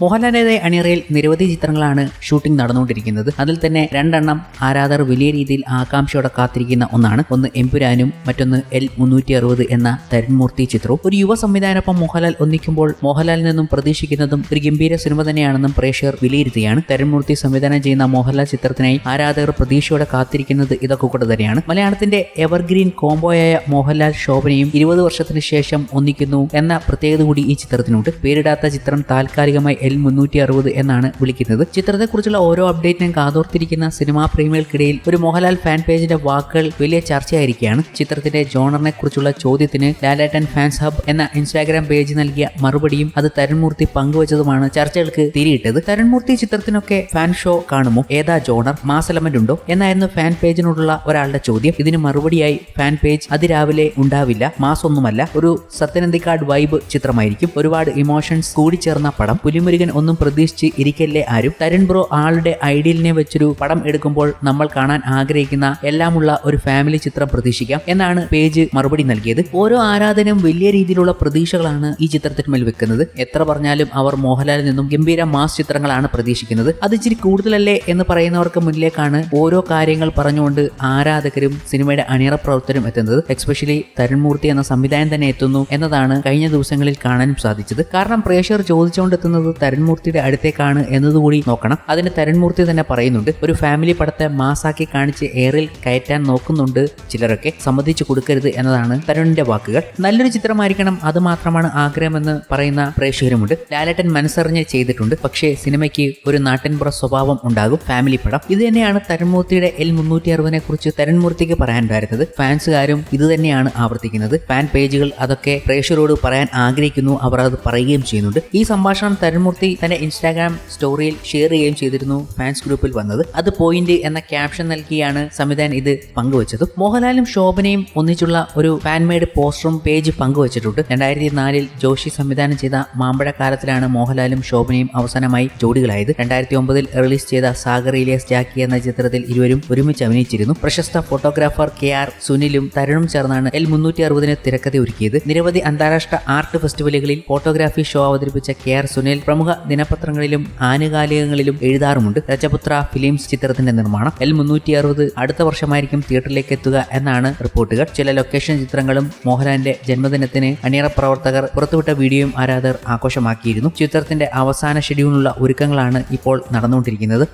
മോഹൻലാലിന്റെ അണിയറയിൽ നിരവധി ചിത്രങ്ങളാണ് ഷൂട്ടിംഗ് നടന്നുകൊണ്ടിരിക്കുന്നത്. അതിൽ തന്നെ രണ്ടെണ്ണം ആരാധകർ വലിയ രീതിയിൽ ആകാംക്ഷയോടെ കാത്തിരിക്കുന്ന ഒന്നാണ്. ഒന്ന് എംപുരാനും മറ്റൊന്ന് എൽ മുന്നൂറ്റി അറുപത് എന്ന തരുൺമൂർത്തി ചിത്രവും. ഒരു യുവ സംവിധാനൊപ്പം മോഹൻലാൽ ഒന്നിക്കുമ്പോൾ മോഹൻലാലിൽ നിന്നും പ്രതീക്ഷിക്കുന്നതും ഒരു ഗംഭീര സിനിമ തന്നെയാണെന്നും പ്രേക്ഷകർ വിലയിരുത്തുകയാണ്. തരുൺമൂർത്തി സംവിധാനം ചെയ്യുന്ന മോഹൻലാൽ ചിത്രത്തിനായി ആരാധകർ പ്രതീക്ഷയോടെ കാത്തിരിക്കുന്നത് ഇതൊക്കെ കൂടെ തന്നെയാണ്. മലയാളത്തിന്റെ എവർഗ്രീൻ കോംബോയായ മോഹൻലാൽ ശോഭനയും ഇരുപത് വർഷത്തിന് ശേഷം ഒന്നിക്കുന്നു എന്ന പ്രത്യേകത കൂടി ഈ ചിത്രത്തിനുണ്ട്. പേരിടാത്ത ചിത്രം താൽക്കാലികമായി എൽ മുന്നൂറ്റി അറുപത് എന്നാണ് വിളിക്കുന്നത്. ചിത്രത്തെക്കുറിച്ചുള്ള ഓരോ അപ്ഡേറ്റിനും കാതോർത്തിരിക്കുന്ന സിനിമാ പ്രേമികൾക്കിടയിൽ ഒരു മോഹൻലാൽ ഫാൻ പേജിന്റെ വാക്കുകൾ വലിയ ചർച്ചയായിരിക്കുകയാണ്. ചിത്രത്തിന്റെ ജോണറിനെ കുറിച്ചുള്ള ചോദ്യത്തിന് ലാലേട്ടൻ ഫാൻസ് ഹബ് എന്ന ഇൻസ്റ്റാഗ്രാം പേജ് നൽകിയ മറുപടിയും അത് തരുൺമൂർത്തി പങ്കുവച്ചതുമാണ് ചർച്ചകൾക്ക് തിരിയിട്ടത്. തരുൺമൂർത്തി ചിത്രത്തിനൊക്കെ ഫാൻ ഷോ കാണുമോ? ഏതാ ജോണർ? മാസ് എലമെന്റ് ഉണ്ടോ? എന്നായിരുന്നു ഫാൻ പേജിനോടുള്ള ഒരാളുടെ ചോദ്യം. ഇതിന് മറുപടിയായി ഫാൻ പേജ് അതിരാവിലെ ഉണ്ടാവില്ല. മാസ് ഒന്നുമല്ല ഒരു സത്യനന്ദിക്കാട് വൈബ് ചിത്രമായിരിക്കും. ഒരുപാട് ഇമോഷൻസ് കൂടിച്ചേർന്ന പടം. പുലിമുരുകൻ ഒന്നും പ്രതീക്ഷിച്ച് ഇരിക്കല്ലേ ആരും? തരുൺ ബ്രോ ആളുടെ ഐഡിയലിനെ വെച്ചൊരു പടം എടുക്കുമ്പോൾ നമ്മൾ കാണാൻ ആഗ്രഹിക്കുന്ന എല്ലാമുള്ള ഒരു ഫാമിലി ചിത്രം പ്രതീക്ഷിക്കാം എന്നാണ് പേജ് മറുപടി നൽകിയത്. ഓരോ ആരാധനയും വലിയ രീതിയിലുള്ള പ്രതീക്ഷകളാണ് ഈ ചിത്രത്തിന്മേൽ വെക്കുന്നത്. എത്ര പറഞ്ഞാലും അവർ മോഹൻലാലിൽ നിന്നും ഗംഭീര മാസ് ചിത്രങ്ങളാണ് പ്രതീക്ഷിക്കുന്നത്. അത് ഇച്ചിരി കൂടുതലല്ലേ എന്ന് പറയുന്നവർക്ക് മുന്നിലേക്കാണ് ഓരോ കാര്യങ്ങൾ പറഞ്ഞുകൊണ്ട് ആരാധകരും സിനിമയുടെ അണിയറ പ്രവർത്തനം എത്തുന്നത്. എക്സ്പെഷ്യലി തരുൺമൂർത്തി എന്ന സംവിധാനം തന്നെ എത്തുന്നു എന്നതാണ് കഴിഞ്ഞ ദിവസങ്ങളിൽ കാണാനും സാധിച്ചത്. കാരണം പ്രേക്ഷകർ ചോദിച്ചുകൊണ്ടെത്തുന്നത് തരുൺമൂർത്തിയുടെ അടുത്തേക്കാണ് എന്നതുകൂടി നോക്കണം. അതിന് തരൺമൂർത്തി തന്നെ പറയുന്നുണ്ട് ഒരു ഫാമിലി പടത്തെ മാസാക്കി കാണിച്ച് എയറിൽ കയറ്റാൻ നോക്കുന്നുണ്ട് ചിലരൊക്കെ. സമ്മതിച്ചു കൊടുക്കരുത് എന്നതാണ് തരുണിന്റെ വാക്കുകൾ. നല്ലൊരു ചിത്രമായിരിക്കണം അത് മാത്രമാണ് ആഗ്രഹമെന്ന് പറയുന്ന പ്രേക്ഷകരുമുണ്ട്. ലാലേട്ടൻ മനസ്സറിഞ്ഞ് ചെയ്തിട്ടുണ്ട് പക്ഷേ സിനിമയ്ക്ക് ഒരു നാട്ടിൻപുറ സ്വഭാവം ഉണ്ടാകും. ഫാമിലി പടം. ഇത് തന്നെയാണ് തരുൺമൂർത്തിയുടെ എൽ മുന്നൂറ്റി അറുപതിനെ കുറിച്ച് തരുൺമൂർത്തിക്ക് പറയാനുണ്ടായിരുന്നത് ഫാൻസുകാരും ഇത് തന്നെയാണ് ആവർത്തിക്കുന്നത്. ഫാൻ പേജുകൾ അതൊക്കെ പ്രേക്ഷകരോട് പറയാൻ ആഗ്രഹിക്കുന്നു അവർ അത് പറയുകയും ചെയ്യുന്നുണ്ട്. ഈ സംഭാഷണം തരുൺമൂർത്തി തന്റെ ഇൻസ്റ്റാഗ്രാം സ്റ്റോറിയിൽ ഷെയർ ചെയ്യുകയും ചെയ്തിരുന്നു ഫാൻസ് ഗ്രൂപ്പിൽ വന്നത്. അത് പോയിന്റ് എന്ന ക്യാപ്ഷൻ നൽകിയാണ് സംവിധാൻ ഇത് പങ്കുവച്ചത്. മോഹൻലാലും ശോഭനയും ഒന്നിച്ചുള്ള ഒരു ഫാൻമെയ്ഡ് പോസ്റ്ററും പേജ് പങ്കുവച്ചിട്ടുണ്ട്. രണ്ടായിരത്തി നാലിൽ ജോഷി സംവിധാനം ചെയ്ത മാമ്പഴ കാലത്തിലാണ് മോഹൻലാലും ശോഭനയും അവസാനമായി ജോഡികളായത്. രണ്ടായിരത്തി ഒമ്പതിൽ റിലീസ് ചെയ്ത സാഗർ ഇലിയസ് ജാക്കി എന്ന ചിത്രത്തിൽ ഇരുവരും ഒരുമിച്ച് അഭിനയിച്ചിരുന്നു. പ്രശസ്ത ഫോട്ടോഗ്രാഫർ കെ ആർ സുനിലും തരുണും ചേർന്നാണ് എൽ മുന്നൂറ്റി അറുപതിന് തിരക്കഥ ഒരുക്കിയത് നിരവധി അന്താരാഷ്ട്ര ആർട്ട് ഫെസ്റ്റിവലുകളിൽ ഫോട്ടോഗ്രാഫി ഷോ അവതരിപ്പിച്ച കെ ആർ സുനിൽ പ്രമുഖ ദിനപത്രങ്ങളിലും ആനുകാലികങ്ങളിലും എഴുതാറുമുണ്ട്. രജപുത്ര ഫിലിംസ് ചിത്രത്തിന്റെ നിർമ്മാണം. എൽ മുന്നൂറ്റി അറുപത് അടുത്ത വർഷമായിരിക്കും തിയേറ്ററിലേക്ക് എത്തുക എന്നാണ് റിപ്പോർട്ടുകൾ. ചില ലൊക്കേഷൻ ചിത്രങ്ങളും മോഹൻലാലിന്റെ ജന്മദിനത്തിന് അണിയറ പ്രവർത്തകർ പുറത്തുവിട്ട വീഡിയോയും ആരാധകർ ആഘോഷമാക്കിയിരുന്നു. ചിത്രത്തിന്റെ അവസാന ഷെഡ്യൂളിനുള്ള ഒരുക്കങ്ങളാണ് ഇപ്പോൾ നടന്നുകൊണ്ടിരിക്കുന്നത്.